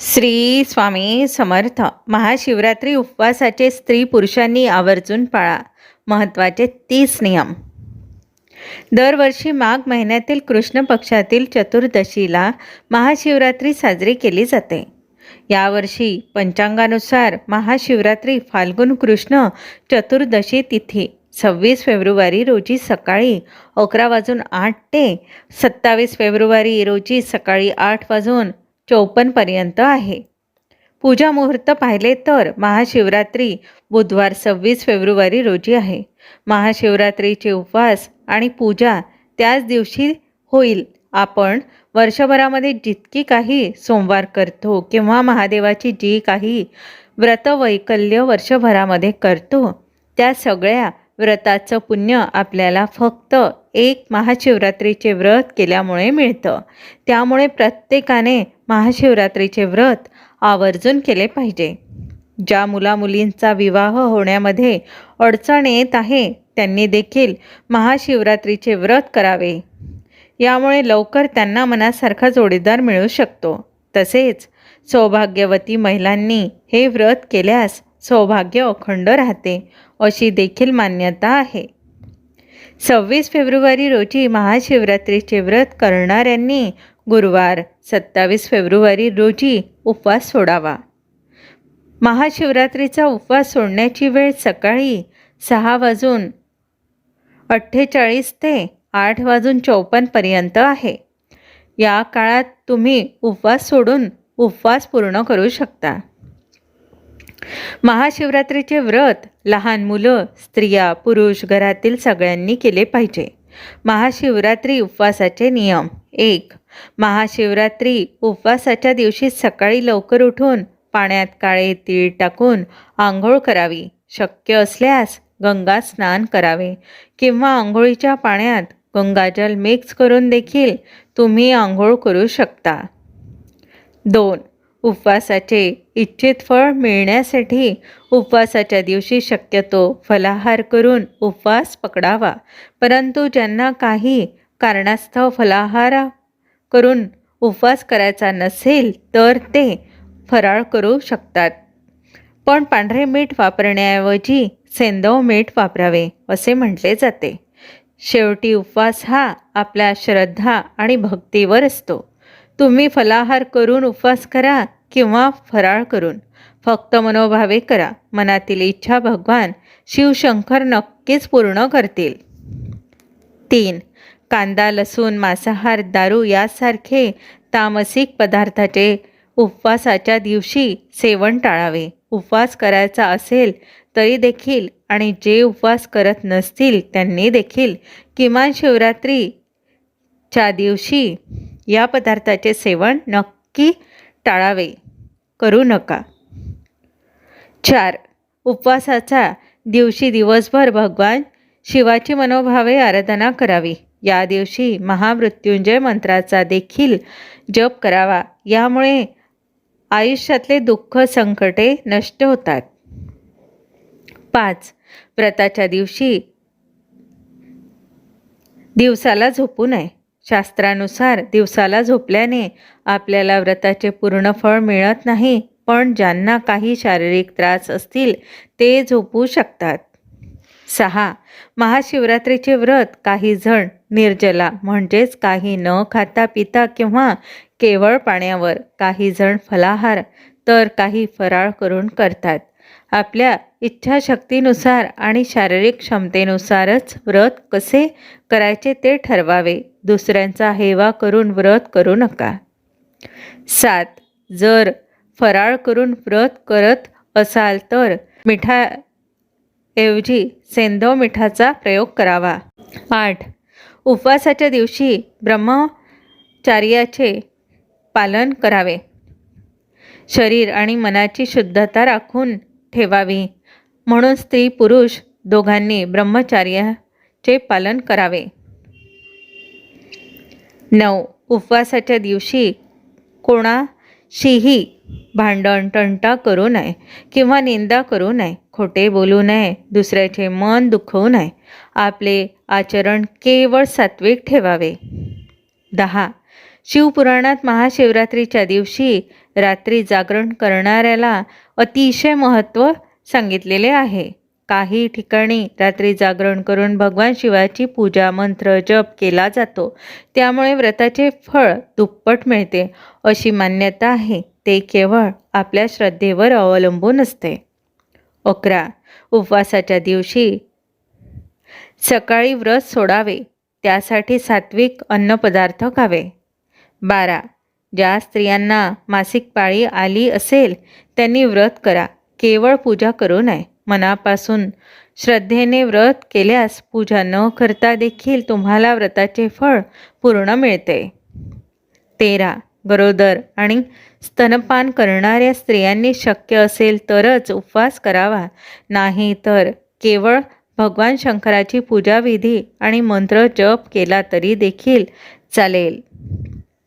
श्री स्वामी समर्थ. महाशिवरात्री उपवासाचे स्त्री पुरुषांनी आवर्जून पाळा. महत्त्वाचे तीस नियम. दरवर्षी माघ महिन्यातील कृष्ण पक्षातील चतुर्दशीला महाशिवरात्री साजरी केली जाते. यावर्षी पंचांगानुसार महाशिवरात्री फाल्गुन कृष्ण चतुर्दशी तिथी सव्वीस फेब्रुवारी रोजी सकाळी अकरा वाजून आठ ते सत्तावीस फेब्रुवारी रोजी सकाळी आठ वाजून चौपन्नपर्यंत आहे. पूजा मुहूर्त पाहिले तर महाशिवरात्री बुधवार सव्वीस फेब्रुवारी रोजी आहे. महाशिवरात्रीचे उपवास आणि पूजा त्याच दिवशी होईल. आपण वर्षभरामध्ये जितकी काही सोमवार करतो किंवा महादेवाची जी काही व्रतवैकल्य वर्षभरामध्ये करतो त्या सगळ्या व्रताचं पुण्य आपल्याला फक्त एक महाशिवरात्रीचे व्रत केल्यामुळे मिळतं. त्यामुळे प्रत्येकाने महाशिवरात्रीचे व्रत आवर्जून केले पाहिजे. ज्या मुलामुलींचा विवाह होण्यामध्ये अडचण येत आहे त्यांनी देखील महाशिवरात्रीचे व्रत करावे. यामुळे लवकर त्यांना मनासारखा जोडीदार मिळू शकतो. तसेच सौभाग्यवती महिलांनी हे व्रत केल्यास सौभाग्य अखंड राहते. अशी देखील मान्यता आहे. सव्वीस फेब्रुवारी रोजी महाशिवरात्रीचे व्रत करणाऱ्यांनी गुरुवार सत्तावीस फेब्रुवारी रोजी उपवास सोडावा. महाशिवरात्रीचा उपवास सोडण्याची वेळ सकाळी सहा वाजून अठ्ठेचाळीस ते आठ वाजून चौपन्नपर्यंत आहे. या काळात तुम्ही उपवास सोडून उपवास पूर्ण करू शकता. महाशिवरात्रीचे व्रत लहान मुलं स्त्रिया पुरुष घरातील सगळ्यांनी केले पाहिजे. महाशिवरात्री उपवासाचे नियम. एक महाशिवरात्री उपवासाच्या दिवशी सकाळी लवकर उठून पाण्यात काळे तीळ टाकून आंघोळ करावी. शक्य असल्यास गंगा स्नान करावे किंवा आंघोळीच्या पाण्यात गंगाजल मिक्स करून देखील तुम्ही आंघोळ करू शकता. दोन उपवासाचे इच्छित फळ मिळण्यासाठी उपवासाच्या दिवशी शक्यतो फलाहार करून उपवास पकडावा. परंतु ज्यांना काही कारणास्तव फलाहार करून उपवास करायचा नसेल तर ते फराळ करू शकतात. पण पांढरे मीठ वापरण्याऐवजी सेंदव मीठ वापरावे असे म्हटले जाते. शेवटी उपवास हा आपल्या श्रद्धा आणि भक्तीवर असतो. तुम्ही फलाहार करून उपवास करा किंवा फराळ करून. फक्त मनोभावे करा. मनातील इच्छा भगवान शिवशंकर नक्कीच पूर्ण करतील. तीन. कांदा लसूण मांसाहार दारू यासारखे तामसिक पदार्थाचे उपवासाच्या दिवशी सेवन टाळावे. उपवास करायचा असेल तरी देखील आणि जे उपवास करत नसतील त्यांनी देखील किमान शिवरात्रीच्या दिवशी या पदार्थाचे सेवन नक्की टाळावे. करू नका. चार. उपवासाच्या दिवशी दिवसभर भगवान शिवाची मनोभावे आराधना करावी. या दिवशी महामृत्युंजय मंत्राचा देखील जप करावा. यामुळे आयुष्यातले दुःख संकटे नष्ट होतात. पाच. व्रताच्या दिवशी दिवसाला झोपू नये. शास्त्रानुसार दिवसाला झोपल्याने आपल्याला व्रताचे पूर्ण फळ मिळत नाही पण ज्यांना काही शारीरिक त्रास असतील ते झोपू शकतात. सहा. महाशिवरात्रीचे व्रत काही जण निर्जला म्हणजेच काही न खाता पिता किंवा केवळ पाण्यावर काही जण फलाहार तर काही फराळ करून करतात. आपल्या इच्छाशक्तीनुसार आणि शारीरिक क्षमतेनुसारच व्रत कसे करायचे ते ठरवावे. दुसऱ्यांचा हेवा करून व्रत करू नका. सात जर फराळ करून व्रत करत असाल तर मिठाऐवजी सेंदव मिठाचा प्रयोग करावा. आठ उपवासाच्या दिवशी ब्रह्मचार्याचे पालन करावे. शरीर आणि मनाची शुद्धता राखून ठेवावी. म्हणून स्त्री पुरुष दोघांनी ब्रह्मचार्याचे पालन करावे. नऊ. उपवासाच्या दिवशी कोणाशीही भांडण टंटा करू नये किंवा निंदा करू नये खोटे बोलू नये दुसऱ्याचे मन दुखवू नये. आपले आचरण केवळ सात्विक ठेवावे. दहा. शिवपुराणात महाशिवरात्रीच्या दिवशी रात्री जागरण करणाऱ्याला अतिशय महत्त्व सांगितलेले आहे. काही ठिकाणी रात्री जागरण करून भगवान शिवाची पूजा मंत्र जप केला जातो. त्यामुळे व्रताचे फळ दुप्पट मिळते. अशी मान्यता आहे. ते केवळ आपल्या श्रद्धेवर अवलंबून असते. अकरा. उपवासाच्या दिवशी सकाळी व्रत सोडावे. त्यासाठी सात्विक अन्नपदार्थ खावे. बारा. ज्या स्त्रियांना मासिक पाळी आली असेल त्यांनी व्रत करा. केवळ पूजा करू नये. मनापासून श्रद्धेने व्रत केल्यास पूजा न करता देखील तुम्हाला व्रताचे फळ पूर्ण मिळते. तेरा. गरोदर आणि स्तनपान करणाऱ्या स्त्रियांनी शक्य असेल तरच उपवास करावा. नाही तर केवळ भगवान शंकराची पूजाविधी आणि मंत्र जप केला तरी देखील चालेल.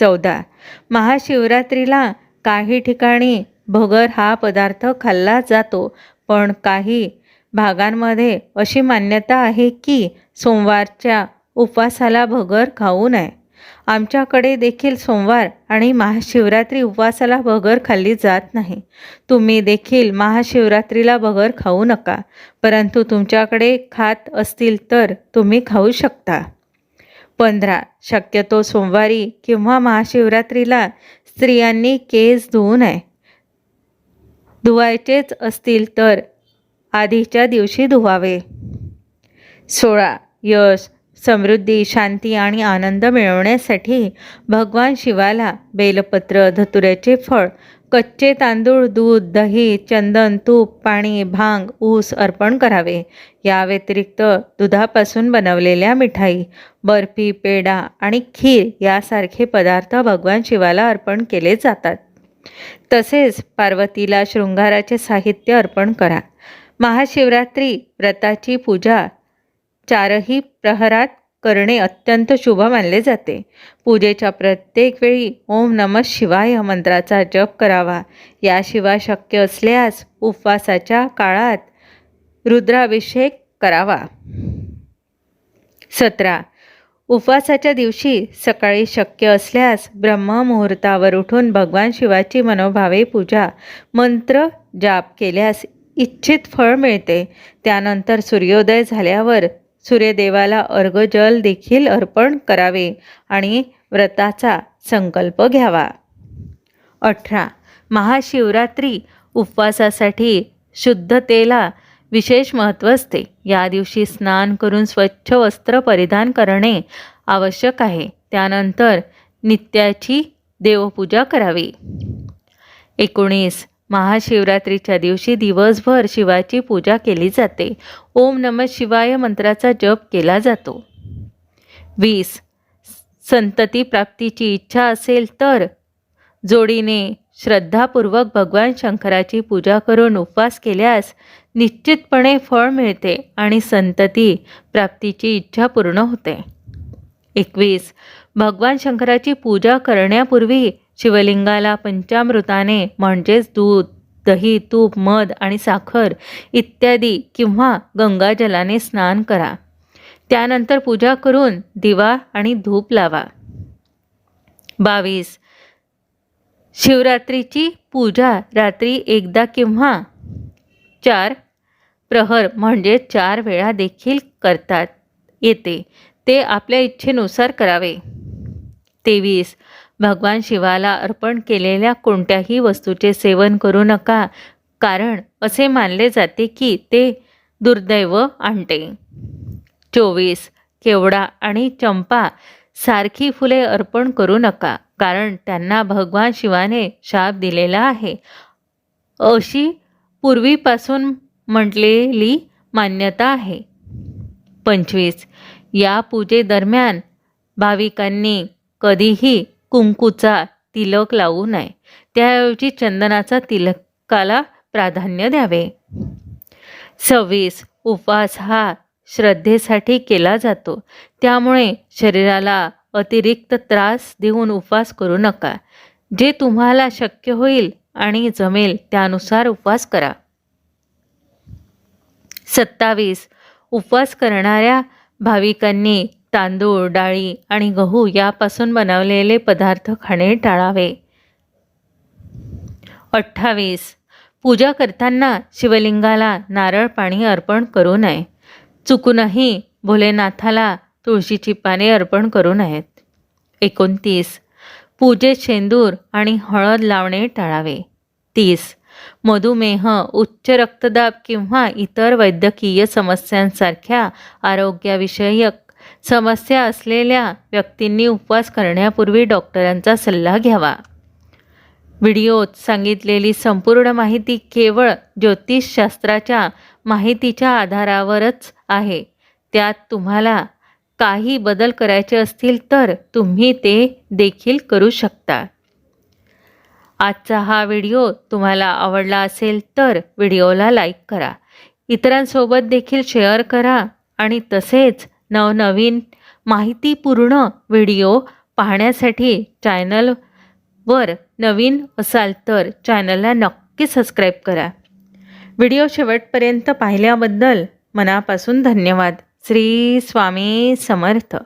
चौदा. महाशिवरात्रीला काही ठिकाणी भगर हा पदार्थ खाल्ला जातो. पण काही भागांमध्ये अशी मान्यता आहे की सोमवारच्या उपवासाला भगर खाऊ नये. आमच्याकडे देखील सोमवार आणि महाशिवरात्री उपवासाला भगर खाल्ली जात नाही. तुम्ही देखील महाशिवरात्रीला भगर खाऊ नका परंतु तुमच्याकडे खात असतील तर तुम्ही खाऊ शकता. पंधरा शक्यतो सोमवारी किंवा महाशिवरात्रीला स्त्रियांनी केस धुवू नये. धुवायचेच असतील तर आधीच्या दिवशी धुवावे. सोळा. यश समृद्धी शांती आणि आनंद मिळवण्यासाठी भगवान शिवाला बेलपत्र धतुऱ्याचे फळ कच्चे तांदूळ दूध दही चंदन तूप पाणी भांग ऊस अर्पण करावे. या व्यतिरिक्त दुधापासून बनवलेल्या मिठाई बर्फी पेढा आणि खीर यासारखे पदार्थ भगवान शिवाला अर्पण केले जातात. तसेच पार्वतीला शृंगाराचे साहित्य अर्पण करा. महाशिवरात्री व्रताची पूजा चारही प्रहरात करणे अत्यंत शुभ मानले जाते. पूजेच्या प्रत्येक वेळी ओम नम शिवाय मंत्राचा जप करावा. याशिवाय शक्य असल्यास उपवासाच्या काळात रुद्राभिषेक करावा. सतरा. उपवासाच्या दिवशी सकाळी शक्य असल्यास ब्रह्ममुहूर्तावर उठून भगवान शिवाची मनोभावे पूजा मंत्र जाप केल्यास इच्छित फळ मिळते. त्यानंतर सूर्योदय झाल्यावर सूर्यदेवाला अर्घजल देखील अर्पण करावे आणि व्रताचा संकल्प घ्यावा. अठरा. महाशिवरात्री उपवासासाठी शुद्धतेला विशेष महत्त्व असते. या दिवशी स्नान करून स्वच्छ वस्त्र परिधान करणे आवश्यक आहे. त्यानंतर नित्याची देवपूजा करावी. एकोणीस. महाशिवरात्रीच्या दिवशी दिवसभर शिवाची पूजा केली जाते. ओम नम शिवाय मंत्राचा जप केला जातो. वीस. संतती प्राप्तीची इच्छा असेल तर जोडीने श्रद्धापूर्वक भगवान शंकराची पूजा करून उपवास केल्यास निश्चितपणे फळ मिळते आणि संतती प्राप्तीची इच्छा पूर्ण होते. एकवीस. भगवान शंकराची पूजा करण्यापूर्वी शिवलिंगाला पंचामृताने म्हणजेच दूध दही तूप मध आणि साखर इत्यादी किंवा गंगाजलाने स्नान करा. त्यानंतर पूजा करून दिवा आणि धूप लावा. बावीस. शिवरात्रीची पूजा रात्री एकदा किंवा चार प्रहर म्हणजे चार वेळा देखील करतात. येते. ते आपल्या इच्छेनुसार करावे. तेवीस. भगवान शिवाला अर्पण केलेल्या कोणत्याही वस्तूचे सेवन करू नका कारण असे मानले जाते की ते दुर्दैव आणते. चोवीस. केवडा आणि चंपा सारखी फुले अर्पण करू नका. कारण त्यांना भगवान शिवाने शाप दिलेला आहे. अशी पूर्वीपासून म्हटलेली मान्यता आहे. पंचवीस. या पूजेदरम्यान भाविकांनी कधीही कुंकूचा तिलक लावू नये. त्याऐवजी चंदनाचा तिलकाला प्राधान्य द्यावे. सव्वीस. उपवास हा श्रद्धेसाठी केला जातो. त्यामुळे शरीराला अतिरिक्त त्रास देऊन उपवास करू नका. जे तुम्हाला शक्य होईल आणि जमेल त्यानुसार उपवास करा. सत्तावीस. उपवास करणाऱ्या भाविकांनी तांदूळ डाळी आणि गहू यापासून बनवलेले पदार्थ खाणे टाळावे. अठ्ठावीस. पूजा करताना शिवलिंगाला नारळ पाणी अर्पण करू नये. चुकूनही भोलेनाथाला तुळशीची पाने अर्पण करू नयेत एकोणतीस. पूजेत शेंदूर आणि हळद लावणे टाळावे. तीस. मधुमेह उच्च रक्तदाब किंवा इतर वैद्यकीय समस्यांसारख्या आरोग्यविषयक समस्या असलेल्या व्यक्तींनी उपवास करण्यापूर्वी डॉक्टरांचा सल्ला घ्यावा. व्हिडिओत सांगितलेली संपूर्ण माहिती केवळ ज्योतिषशास्त्राच्या माहितीच्या आधारावरच आहे. त्यात तुम्हाला काही बदल करायचे असतील तर तुम्ही ते देखील करू शकता. आजचा हा व्हिडिओ तुम्हाला आवडला असेल तर व्हिडिओला लाईक करा. इतरांसोबत देखील शेअर करा आणि तसेच नवनवीन माहितीपूर्ण व्हिडिओ पाहण्यासाठी चॅनलवर नवीन असाल तर चॅनलला नक्की सबस्क्राईब करा. व्हिडिओ शेवटपर्यंत पाहिल्याबद्दल मनापासून धन्यवाद. श्री स्वामी समर्थ.